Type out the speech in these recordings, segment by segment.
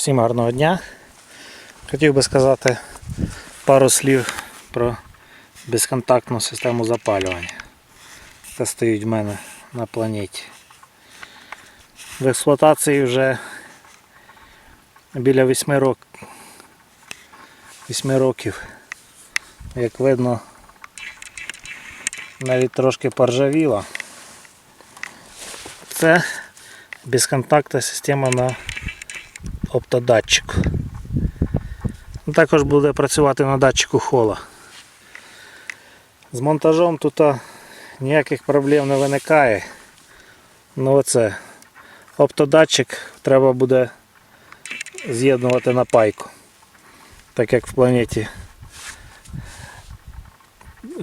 Всім гарного дня. Хотів би сказати пару слів про безконтактну систему запалювання. Це стоїть в мене на планеті. В експлуатації вже біля 8 років. 8 років. Як видно, навіть трошки поржавіла. Це безконтактна система на оптодатчику. Ну, Також буде працювати на датчику хола. З монтажом тут ніяких проблем не виникає. Ну оце. Оптодатчик треба буде з'єднувати на пайку. Так як в планеті.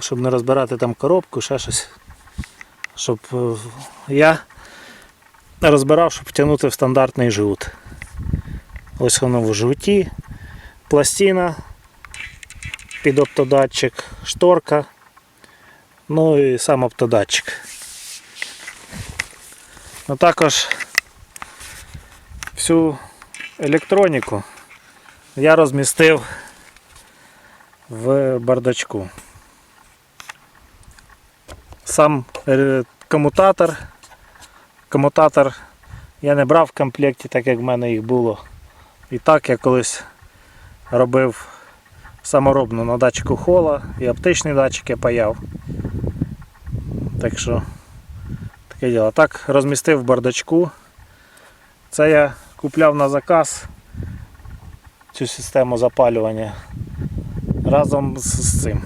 Щоб не розбирати там коробку, ще щось. Щоб е, я розбирав, щоб втягнути в стандартний жгут. Ось воно в жгуті, пластина під оптодатчик, шторка, ну і сам оптодатчик. Ну, також всю електроніку я розмістив в бардачку. Сам е, комутатор. Комутатор я не брав в комплекті, так як в мене їх було. І так я колись робив саморобно на датчику хола і оптичний датчик я паяв. Так що таке діло. Так розмістив в бардачку. Це я купляв на заказ цю систему запалювання разом з цим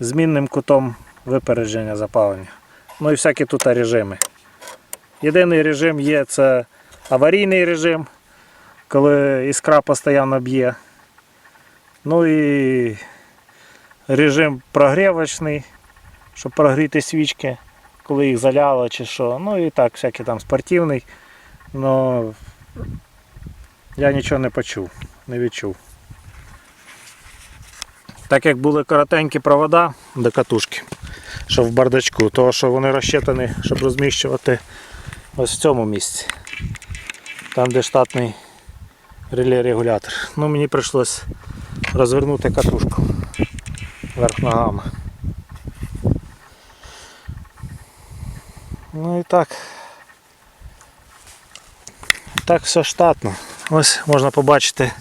змінним кутом випередження запалення. Ну і всякі тут режими. Єдиний режим є це аварійний режим, коли іскра постійно б'є. Ну і режим прогрівочний, щоб прогріти свічки, коли їх заляло чи що. Ну і так, всякий там спортивний. Но я нічого не почув, не відчув. Так як були коротенькі провода до катушки, що в бардачку, то що вони розчитані, щоб розміщувати ось в цьому місці. Там де штатний реле-регулятор. Ну мені прийшлось розвернути катушку вверх ногами. Ну і так. Так все штатно. Ось можна побачити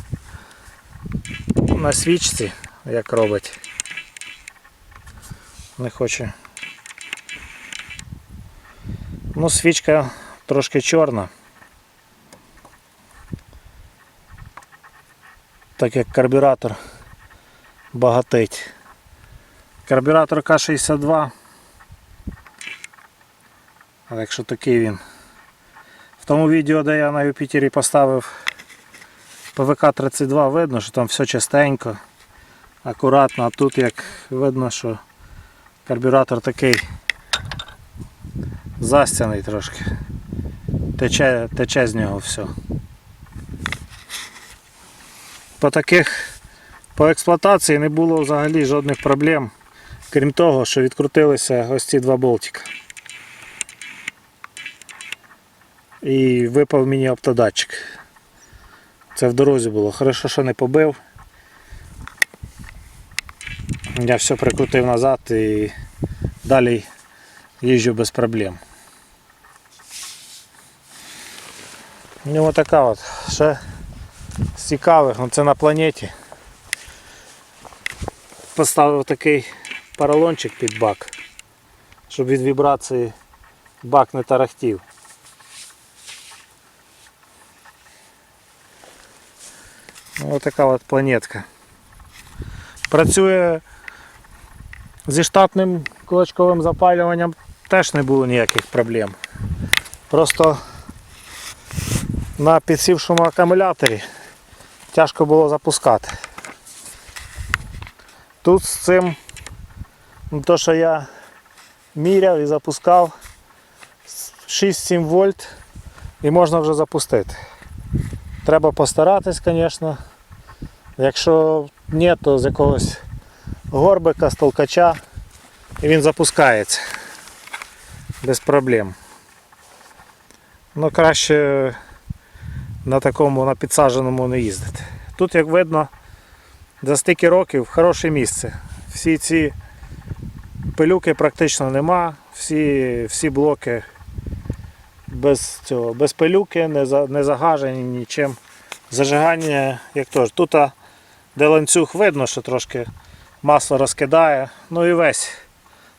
на свічці, як робить. Не хоче. Ну, свічка трошки чорна. Так як карбюратор багатить. Карбюратор К62. Але якщо такий він. В тому відео, де я на Юпітері поставив ПВК-32, видно, що там все чистенько, акуратно, а тут як видно, що карбюратор такий застяний трошки. Тече, тече з нього все. По таких по експлуатації не було взагалі жодних проблем, крім того, що відкрутилися ось ці два болтика. І випав мені оптодатчик. Це в дорозі було. Хорошо, що не побив. Я все прикрутив назад і далі їжджу без проблем. Ну така от. Ще з цікавих, ну, це на планеті. Поставив такий поролончик під бак, щоб від вібрації бак не тарахтів. Ну, така от планетка. Працює зі штатним кулачковим запалюванням теж не було ніяких проблем. Просто на підсівшому акумуляторі тяжко було запускати. Тут з цим, ну, то що я міряв і запускав 6-7 вольт і можна вже запустити. Треба постаратись, звісно. Якщо ні, то з якогось горбика, з толкача і він запускається без проблем. Ну краще на такому на підсадженому не їздити. Тут, як видно, за стільки років хороше місце. Всі ці пилюки практично нема, всі, всі блоки без цього, без пилюки, не, за, не загажені нічим. Зажигання, як теж. Тут, а, де ланцюг, видно, що трошки масло розкидає. Ну і весь.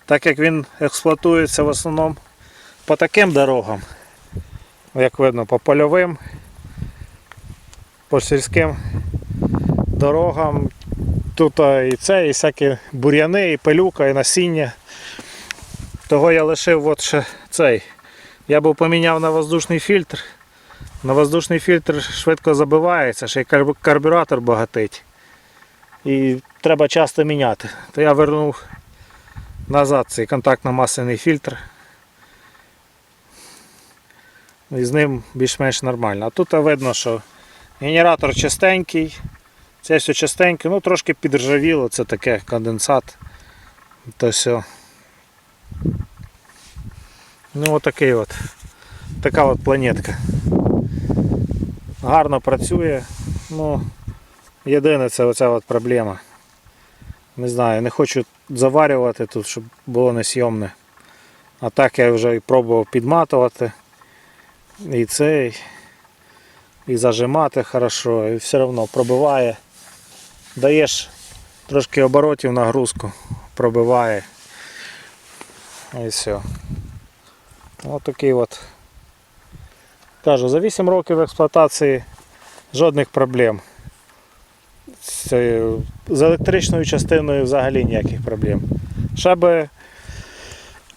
Так як він експлуатується в основному по таким дорогам, як видно, по польовим, по сільським дорогам. Тут і це, і всякі бур'яни, і пилюка, і насіння. Того я лишив от ще цей. Я був поміняв на воздушний фільтр. На воздушний фільтр швидко забивається, ще й карбюратор багатить. І треба часто міняти. То я вернув назад цей контактно-масляний фільтр. І з ним більш-менш нормально. А тут видно, що генератор чистенький, це все чистеньке, ну трошки підржавіло, це таке конденсат. То все. Ну отакий от. Така от планетка. Гарно працює. Ну, єдине це оця от проблема. Не знаю, не хочу заварювати тут, щоб було несйомне. А так я вже і пробував підматувати. І цей. І зажимати хорошо, і все одно пробиває. Даєш трошки оборотів нагрузку, пробиває. І все. Ось такий от. Кажу, за 8 років експлуатації жодних проблем. З, з електричною частиною взагалі ніяких проблем. Ще би,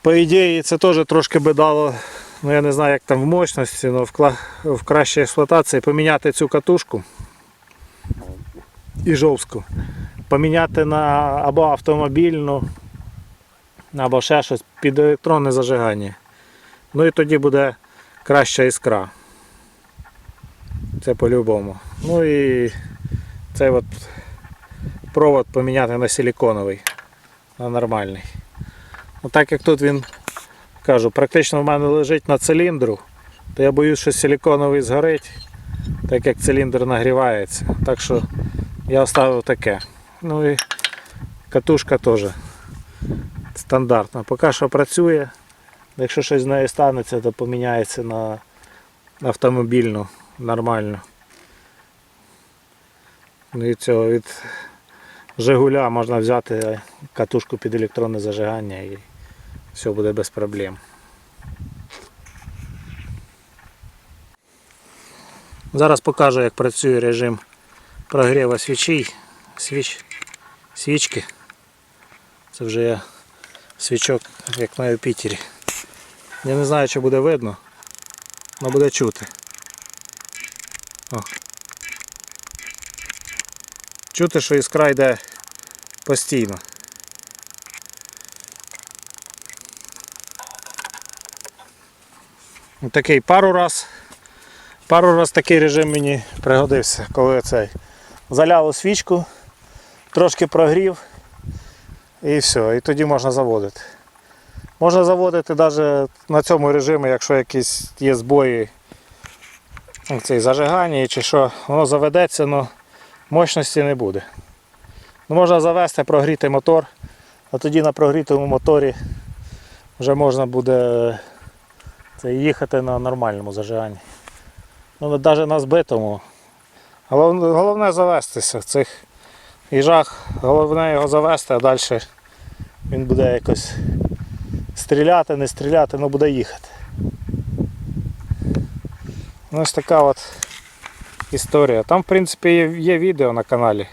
по ідеї, це теж трошки би дало, ну я не знаю як там в мощності, але в, кла- в кращій експлуатації поміняти цю катушку і жовску. Поміняти на або автомобільну, або ще щось під електронне зажигання. Ну і тоді буде краща іскра. Це по-любому. Ну і цей от провод поміняти на силіконовий, на нормальний. Ну, так як тут він, кажу, практично в мене лежить на циліндру, то я боюсь, що силіконовий згорить, так як циліндр нагрівається. Так що я оставив таке. Ну і катушка теж стандартна. Поки що працює. Якщо щось з нею станеться, то поміняється на автомобільну нормально. Ну і цього від Жигуля можна взяти катушку під електронне зажигання і все буде без проблем. Зараз покажу, як працює режим прогріву свічей, свіч, свічки. Це вже я свічок, як на Юпітері. Я не знаю, чи буде видно, але буде чути. О. Чути, що іскра йде постійно. Такий пару раз. Пару раз такий режим мені пригодився, коли цей заляв свічку, трошки прогрів і все, і тоді можна заводити. Можна заводити навіть на цьому режимі, якщо якісь є збої ну, цей зажигання чи що, воно заведеться, але мощності не буде. Ну, можна завести, прогріти мотор, а тоді на прогрітому моторі вже можна буде це, їхати на нормальному зажиганні. Ну, навіть на збитому. Головне, завестися в цих їжах, головне його завести, а далі він буде якось стріляти, не стріляти, але буде їхати. Ну, ось така от історія. Там в принципі є відео на каналі,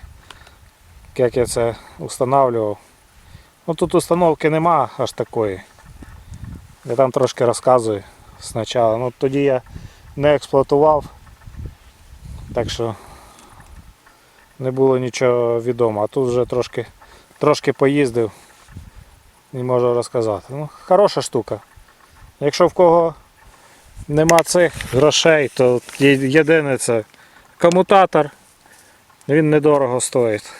як я це встановлював. Ну тут установки нема аж такої. Я там трошки розказую спочатку. Ну тоді я не експлуатував, так що не було нічого відомо. А тут вже трошки, трошки поїздив і можу розказати. Ну, хороша штука. Якщо в кого нема цих грошей, то єдине це комутатор. Він недорого стоїть.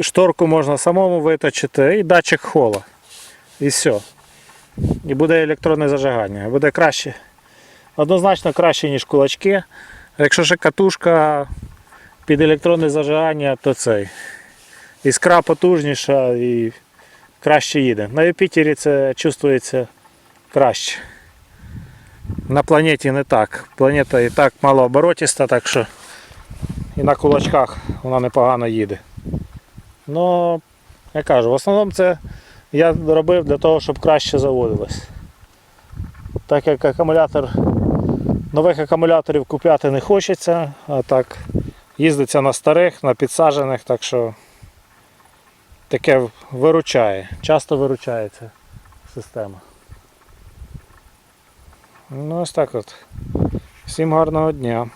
Шторку можна самому виточити і датчик хола. І все. І буде електронне зажигання. Буде краще однозначно краще, ніж кулачки. Якщо ще катушка під електронне зажигання, то цей. Іскра потужніша і краще їде. На Юпітері це чувствується краще. На планеті не так. Планета і так малооборотіста, так що і на кулачках вона непогано їде. Ну, я кажу, в основному це я робив для того, щоб краще заводилось. Так як акумулятор, нових акумуляторів купляти не хочеться, а так їздиться на старих, на підсаджених, так що таке виручає, часто виручає ця система. Ну ось так от. Всім гарного дня.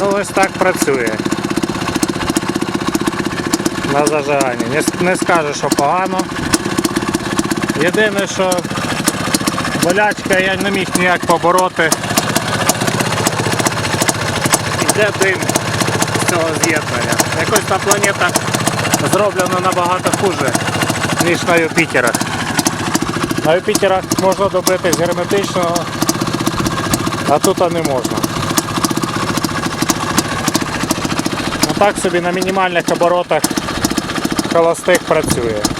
Ну ось так працює. На зажиганні. Не, не скажу, що погано. Єдине, що болячка я не міг ніяк побороти. Йде дим цього з'єднання. Якось та планета зроблена набагато хуже, ніж на Юпітерах. На Юпітерах можна добитись герметичного, а тут не можна. Ну так собі на мінімальних оборотах холостих працює.